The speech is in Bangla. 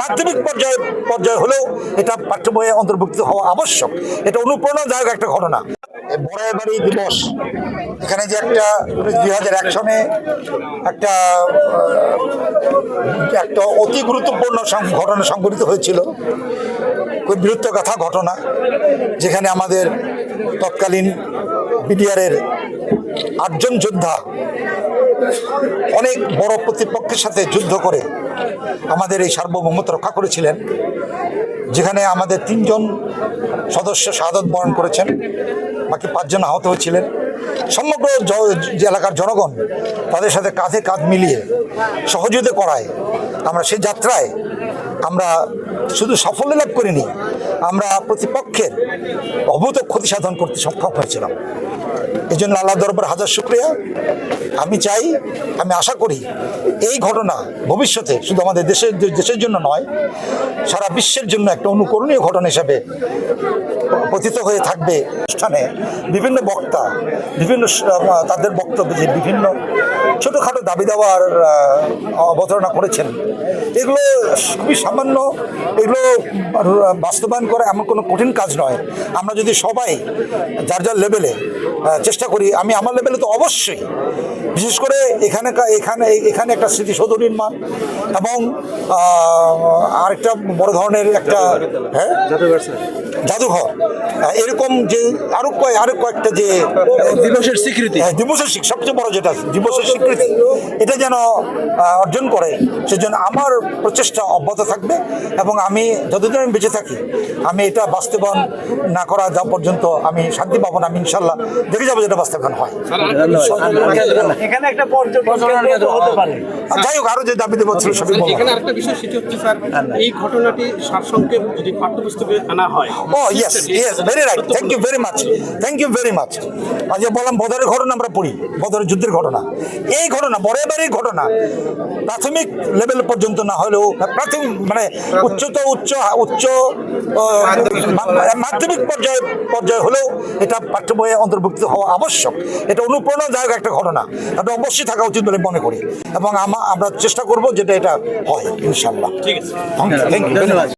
মাধ্যমিক পর্যায়ে পর্যায়ে হলেও এটা পাঠ্য বইয়ে অন্তর্ভুক্ত হওয়া আবশ্যক। এটা অনুপ্রেরণাদায়ক একটা ঘটনা। বড়াইবাড়ি দিবস। এখানে যে একটা দুই হাজার এক সনে একটা একটা অতি গুরুত্বপূর্ণ ঘটনা সংঘটিত হয়েছিল। খুব বীরত্বগাথা ঘটনা, যেখানে আমাদের তৎকালীন বিডিআরের আটজন যোদ্ধা অনেক বড় প্রতিপক্ষের সাথে যুদ্ধ করে আমাদের এই সার্বভৌমত্ব রক্ষা করেছিলেন, যেখানে আমাদের তিনজন সদস্য শাহাদত বরণ করেছেন, বাকি পাঁচজন আহত হয়েছিলেন। সমগ্র যে এলাকার জনগণ তাদের সাথে কাঁধে কাঁধ মিলিয়ে সহযোগিতা করায়, আমরা সেই যাত্রায় আমরা শুধু সাফল্য লাভ করিনি আমরা প্রতিপক্ষের অভূত ক্ষতি সাধন করতে সক্ষম হয়েছিলাম। এই জন্য আল্লাহ দরবার হাজার শুক্রিয়া। আমি চাই, আমি আশা করি এই ঘটনা ভবিষ্যতে শুধু আমাদের দেশের দেশের জন্য নয়, সারা বিশ্বের জন্য একটা অনুকরণীয় ঘটনা হিসাবে পতিত হয়ে থাকবে অনুষ্ঠানে। বিভিন্ন বক্তা, বিভিন্ন তাদের বক্তব্যে যে বিভিন্ন ছোটোখাটো দাবি আহ, অবতারণা করেছেন। এগুলো খুবই সামান্য এগুলো বাস্তবায়ন করা এমন কোনো কঠিন কাজ নয়। আমরা যদি সবাই যার যার লেভেলে চেষ্টা করি আমি আমার লেভেলে তো অবশ্যই বিশেষ করে এখানে এখানে এখানে একটা স্মৃতিসৌধ নির্মাণ এবং আরেকটা বড় ধরনের একটা হ্যাঁ? জাদুঘর। এরকম যে আরও কয়েক আরও কয়েকটা যে দিবসের স্বীকৃতি। হ্যাঁ, দিবসের স্বীকৃতি সবচেয়ে বড় যেটা দিবসের স্বীকৃতি এটা যেন অর্জন করে সেজন্য আমার প্রচেষ্টা অব্যাহত থাকবে এবং আমি যতদিন আমি বেঁচে থাকি আমি এটা বাস্তবায়ন না করা যা পর্যন্ত আমি শান্তি পাবো না আমি ইনশাল্লাহ দেখে যাব যেটা বাস্তবায়ন হয়। এখানে একটা পর্যটন হতে পারে। যাই হোক আরও যে দাবি দেবো। এখানে আরেকটা বিষয় সেটি হচ্ছে স্যার এই ঘটনাটি সারসংক্ষেপ যদি পাঠ্যপুস্তকে আনা হয় ও yes yes very right thank you very much thank you very much আজ যে বললাম বদরের ঘটনা আমরা পড়ি। বদরের যুদ্ধের ঘটনা। এই ঘটনা বরেবারের ঘটনা প্রাথমিক লেভেল পর্যন্ত না হলেও প্রাথমিক মানে উচ্চত উচ্চ উচ্চ মাধ্যমিক পর্যায়ে পর্যায়ে হলেও এটা পাঠ্য বইয়ে অন্তর্ভুক্ত হওয়া আবশ্যক। এটা অনুপ্রেরণাদায়ক একটা ঘটনা। এটা অবশ্যই থাকা উচিত বলে মনে করি। এবং আমরা চেষ্টা করব যেটা এটা হয় ইনশাল্লাহ ঠিক আছে। Thank you much